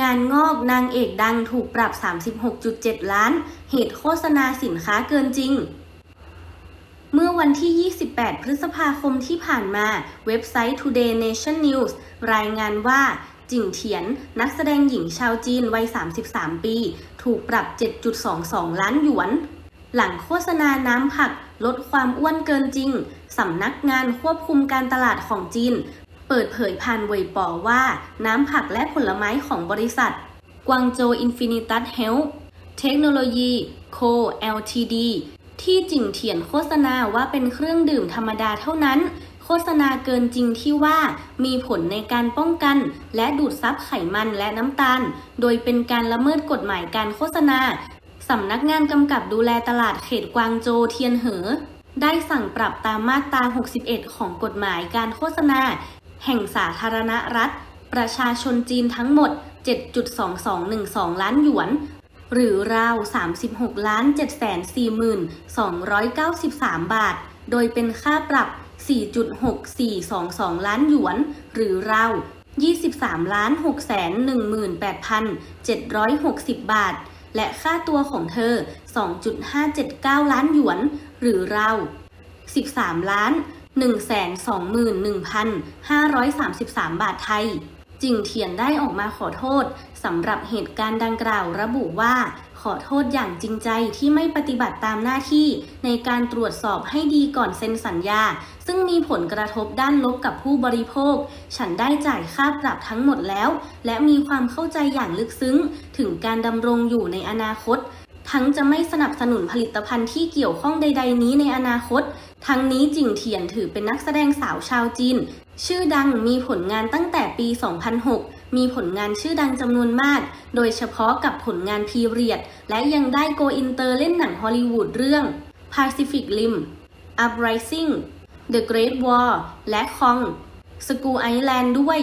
งานงอกนางเอกดังถูกปรับ 36.7 ล้าน เหตุโฆษณาสินค้าเกินจริง เมื่อวันที่ 28 พฤษภาคมที่ผ่านมา เว็บไซต์ Today Nation News รายงานว่าจิงเถียน นักแสดงหญิงชาวจีนวัย 33 ปี ถูกปรับ 7.22 ล้านหยวน หลังโฆษณาน้ำผักลดความอ้วนเกินจริง สำนักงานควบคุมการตลาดของจีน เปิดเผยผ่านเวยป๋อว่า น้ำผักและผลไม้ของบริษัทกวางโจอินฟินิตัสเฮลท์เทคโนโลยีโค LTD ที่จิงเถียนโฆษณาว่าเป็นเครื่องดื่มธรรมดาเท่านั้น โฆษณาเกินจริงที่ว่ามีผลในการป้องกัน และดูดซับไขมันและน้ำตาล โดยเป็นการละเมิดกฎหมายการโฆษณาสำนักงานกำกับดูแลตลาดเขตกวางโจเทียนเหอ ได้สั่งปรับตามมาตรา 61 ของกฎหมายการโฆษณา แห่งสาธารณรัฐ ประชาชนจีนทั้งหมด 7.2212 ล้านหยวน หรือราว 36ล้าน740,293 บาท โดยเป็นค่าปรับ 4.6422 ล้านหยวน หรือราว23ล้าน618,760 บาท และค่าตัวของเธอ 2.579 ล้านหยวน หรือราว13ล้าน 121,533 บาทไทย จิงเทียนได้ออกมาขอโทษสำหรับเหตุการณ์ดังกล่าวระบุว่า ขอโทษอย่างจริงใจที่ไม่ปฏิบัติตามหน้าที่ในการตรวจสอบให้ดีก่อนเซ็นสัญญา ซึ่งมีผลกระทบด้านลบกับผู้บริโภค ฉันได้จ่ายค่าปรับทั้งหมดแล้ว และมีความเข้าใจอย่างลึกซึ้ง ถึงการดำรงอยู่ในอนาคต ทั้งจะไม่สนับสนุนผลิตภัณฑ์ที่เกี่ยวข้องใด ๆ นี้ในอนาคต ทั้งนี้จิงเทียนถือเป็นนักแสดงสาวชาวจีน ชื่อดังมีผลงานตั้งแต่ปี 2006 มีผลงานชื่อดังจำนวนมาก โดยเฉพาะกับผลงานพีเรียด และยังได้โกอินเตอร์เล่นหนังฮอลลีวูดเรื่อง Pacific Rim Uprising The Great War และ Kong School Island ด้วย